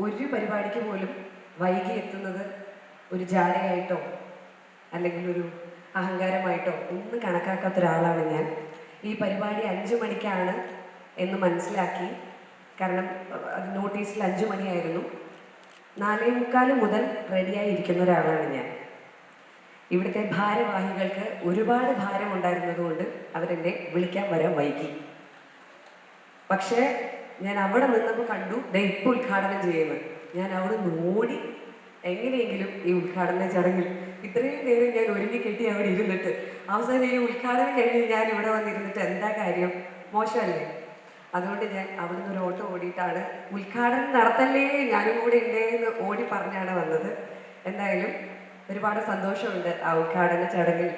ഒരു പരിപാടിക്ക് പോലും വൈകി എത്തുന്നത് ഒരു ജാലയായിട്ടോ അല്ലെങ്കിൽ ഒരു അഹങ്കാരമായിട്ടോ ഒന്നും കണക്കാക്കാത്ത ഒരാളാണ് ഞാൻ. ഈ പരിപാടി അഞ്ചു മണിക്കാണ് എന്ന് മനസ്സിലാക്കി കാരണം അത് നോട്ടീസിൽ അഞ്ചു മണിയായിരുന്നു. നാലേ മുക്കാൽ മുതൽ റെഡിയായി ഇരിക്കുന്ന ഒരാളാണ് ഞാൻ. ഇവിടുത്തെ ഭാരവാഹികൾക്ക് ഒരുപാട് ഭാരം ഉണ്ടായിരുന്നതുകൊണ്ട് അവരെന്നെ വിളിക്കാൻ വരാൻ വൈകി. പക്ഷേ ഞാൻ അവിടെ നിന്നപ്പോൾ കണ്ടു ദേ ഇപ്പോൾ ഉദ്ഘാടനം ചെയ്യുന്നത് ഞാൻ അവിടെ നോടി എങ്ങനെയെങ്കിലും ഈ ഉദ്ഘാടന ചടങ്ങിൽ ഇത്രയും നേരം ഞാൻ ഒരുങ്ങി കെട്ടി അവിടെ ഇരുന്നിട്ട് അവസാനം ഈ ഉദ്ഘാടനം കഴിഞ്ഞ് ഞാൻ ഇവിടെ വന്നിരുന്നിട്ട് എന്താ കാര്യം? മോശമല്ലേ? അതുകൊണ്ട് ഞാൻ അവിടുന്ന് ഒരു ഓട്ടോ ഓടിയിട്ടാണ് ഉദ്ഘാടനം നടത്തല്ലേ ഞാനും കൂടെ ഉണ്ടേ എന്ന് ഓടി പറഞ്ഞാണ് വന്നത്. എന്തായാലും ഒരുപാട് സന്തോഷമുണ്ട് ആ ഉദ്ഘാടന ചടങ്ങിൽ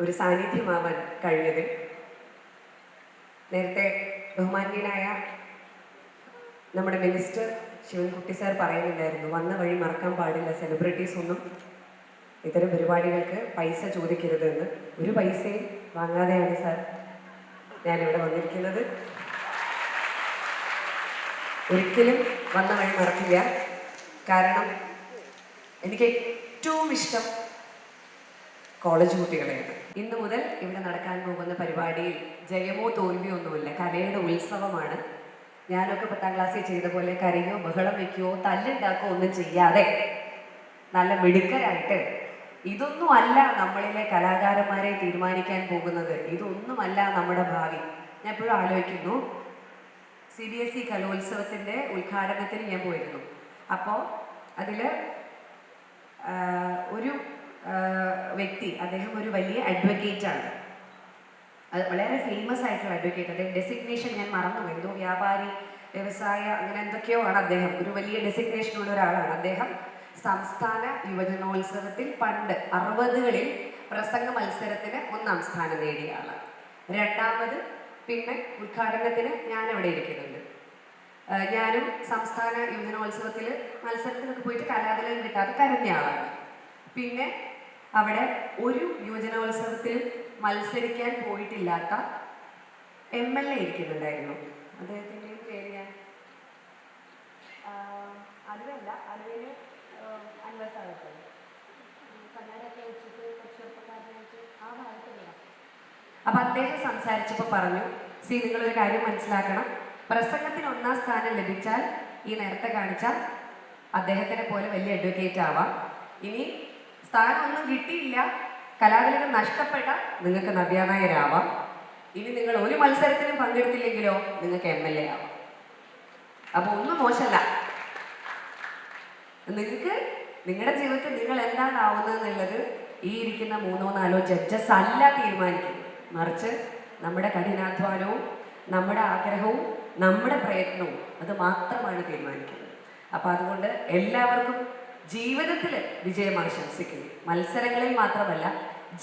ഒരു സാന്നിധ്യമാവാൻ കഴിഞ്ഞതിൽ. നേരത്തെ ബഹുമാന്യനായ നമ്മുടെ മിനിസ്റ്റർ ശിവൻകുട്ടി സാർ പറയുന്നുണ്ടായിരുന്നു വന്ന വഴി മറക്കാൻ പാടില്ല സെലിബ്രിറ്റീസ് ഒന്നും ഇത്തരം പരിപാടികൾക്ക് പൈസ ചോദിക്കരുതെന്ന് ഒരു പൈസയും വാങ്ങാതെയാണ് സാർ ഞാനിവിടെ വന്നിരിക്കുന്നത്. ഒരിക്കലും വന്ന വഴി മറക്കില്ല. കാരണം എനിക്ക് ഏറ്റവും ഇഷ്ടം കോളേജ് കുട്ടികളെയാണ്. ഇന്ന് മുതൽ ഇവിടെ നടക്കാൻ പോകുന്ന പരിപാടിയിൽ ജയമോ തോൽവിയോ ഒന്നുമില്ല. കലയുടെ ഉത്സവമാണ്. ഞാനൊക്കെ പത്താം ക്ലാസ്സിൽ ചെയ്ത പോലെ കരയോ ബഹളം വെക്കുകയോ തല്ലുണ്ടാക്കുകയോ ഒന്നും ചെയ്യാതെ നല്ല മിടുക്കരായിട്ട് ഇതൊന്നും അല്ല നമ്മളിലെ കലാകാരന്മാരെ തീരുമാനിക്കാൻ പോകുന്നത്. ഇതൊന്നുമല്ല നമ്മുടെ ഭാവി. ഞാൻ എപ്പോഴും ആലോചിക്കുന്നു. സി ബി എസ് ഇ കലോത്സവത്തിന്റെ ഉദ്ഘാടനത്തിന് ഞാൻ പോയിരുന്നു. അപ്പോൾ അതിൽ ഒരു വ്യക്തി അദ്ദേഹം ഒരു വലിയ അഡ്വക്കേറ്റ് ആണ്. വളരെ ഫേമസ് ആയിട്ടുള്ള അഡ്വക്കേറ്റ് അദ്ദേഹം ഡെസിഗ്നേഷൻ ഞാൻ മറന്നു എന്തോ വ്യാപാരി വ്യവസായ അങ്ങനെ എന്തൊക്കെയോ ആണ് അദ്ദേഹം. ഒരു വലിയ ഡെസിഗ്നേഷൻ ഉള്ള ഒരാളാണ്. അദ്ദേഹം സംസ്ഥാന യുവജനോത്സവത്തിൽ പണ്ട് അറുപതുകളിൽ പ്രസംഗ മത്സരത്തിന് ഒന്നാം സ്ഥാനം നേടിയ ആളാണ്. രണ്ടാമത് പിന്നെ ഉദ്ഘാടനത്തിന് ഞാൻ അവിടെ ഇരിക്കുന്നുണ്ട് ഞാനും സംസ്ഥാന യുവജനോത്സവത്തിൽ മത്സരത്തിനൊക്കെ പോയിട്ട് കലാതലം കിട്ടാതെ കരഞ്ഞ ആളാണ്. പിന്നെ അവിടെ ഒരു യുവജനോത്സവത്തിൽ മത്സരിക്കാൻ പോയിട്ടില്ലാത്ത എം എൽ എ ഇരിക്കുന്നുണ്ടായിരുന്നു. അദ്ദേഹത്തിന്റെയും പേര് ഞാൻ അലുവല്ല അലുവയിൽ അൻവർ സാറൊക്കെ വെച്ചിട്ട് ചെറുപ്പക്കാരനായിട്ട് ആ ഭാഗത്തുള്ള അപ്പൊ അദ്ദേഹം സംസാരിച്ചപ്പോൾ പറഞ്ഞു സി നിങ്ങളൊരു കാര്യം മനസ്സിലാക്കണം. പ്രസംഗത്തിന് ഒന്നാം സ്ഥാനം ലഭിച്ചാൽ ഈ നേരത്തെ കാണിച്ചാൽ അദ്ദേഹത്തിനെ പോലെ വലിയ അഡ്വക്കേറ്റ് ആവാം. ഇനി സ്ഥാനം ഒന്നും കിട്ടിയില്ല. കലാകലകൾ നഷ്ടപ്പെട്ട നിങ്ങൾക്ക് നവ്യാനായരാവാം ഇനി നിങ്ങൾ ഒരു മത്സരത്തിനും പങ്കെടുത്തില്ലെങ്കിലോ നിങ്ങൾക്ക് എം എൽ എ ആവാം. അപ്പൊ ഒന്നും മോശമല്ല. നിങ്ങൾക്ക് നിങ്ങളുടെ ജീവിതത്തിൽ നിങ്ങൾ എന്താണ് ആവുന്നത് എന്നുള്ളത് ഈ ഇരിക്കുന്ന മൂന്നോ നാലോ ജഡ്ജസ് അല്ല തീരുമാനിക്കുന്നത്. മറിച്ച് നമ്മുടെ കഠിനാധ്വാനവും നമ്മുടെ ആഗ്രഹവും നമ്മുടെ പ്രയത്നവും അത് മാത്രമാണ് തീരുമാനിക്കുന്നത്. അപ്പം അതുകൊണ്ട് എല്ലാവർക്കും ജീവിതത്തിൽ വിജയം ആശംസിക്കുന്നു മത്സരങ്ങളിൽ മാത്രമല്ല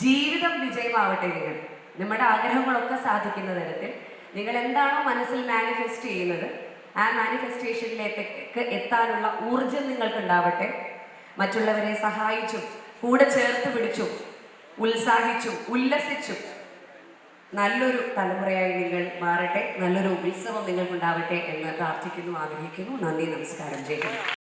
ജീവിതം വിജയമാവട്ടെ നിങ്ങൾ. നമ്മുടെ ആഗ്രഹങ്ങളൊക്കെ സാധിക്കുന്ന തരത്തിൽ നിങ്ങൾ എന്താണോ മനസ്സിൽ മാനിഫെസ്റ്റ് ചെയ്യുന്നത് ആ മാനിഫെസ്റ്റേഷനിലേക്ക് എത്താനുള്ള ഊർജം നിങ്ങൾക്കുണ്ടാവട്ടെ. മറ്റുള്ളവരെ സഹായിച്ചും കൂടെ ചേർത്ത് പിടിച്ചും ഉത്സാഹിച്ചും ഉല്ലസിച്ചും നല്ലൊരു തലമുറയായി നിങ്ങൾ മാറട്ടെ. നല്ലൊരു ഉത്സവം നിങ്ങൾക്കുണ്ടാവട്ടെ എന്ന് പ്രാർത്ഥിക്കുന്നു ആഗ്രഹിക്കുന്നു. നന്ദി നമസ്കാരം. ഹിന്ദ്.